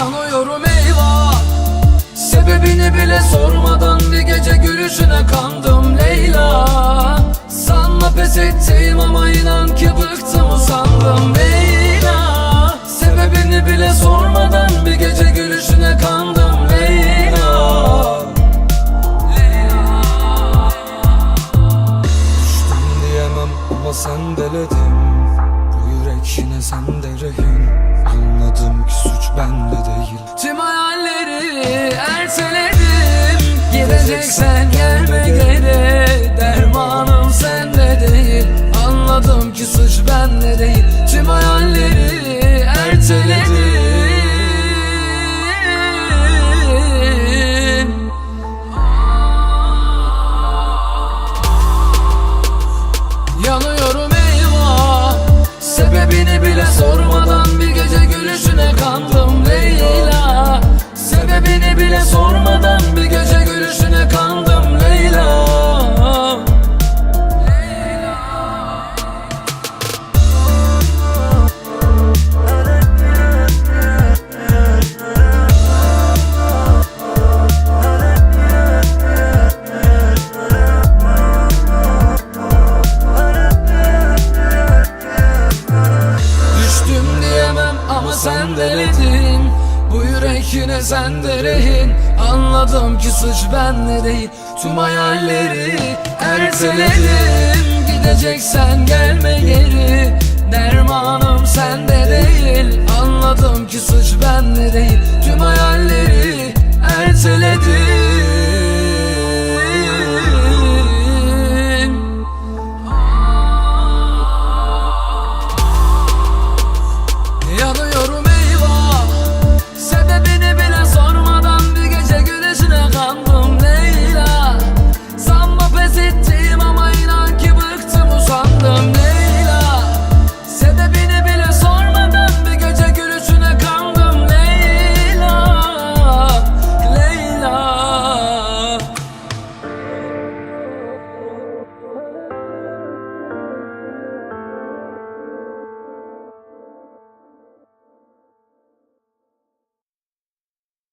Yanıyorum eyvah. Sebebini bile sormadan bir gece gülüşüne kandım Leyla. Sanma pes ettim ama inan ki bıktım sandım Leyla. Sebebini bile sormadan bir gece gülüşüne kandım Leyla. Düştüm diyemem ama sen deledin. Bu yürek yine sende rehin Gideceksen gelme geri Dermanım sende değil. Anladım ki suç bende değil sen deledin Bu yürek yine sende rehin. Anladım ki suç bende değil Tüm hayalleri erteledim. Gideceksen gelme geri Dermanım sende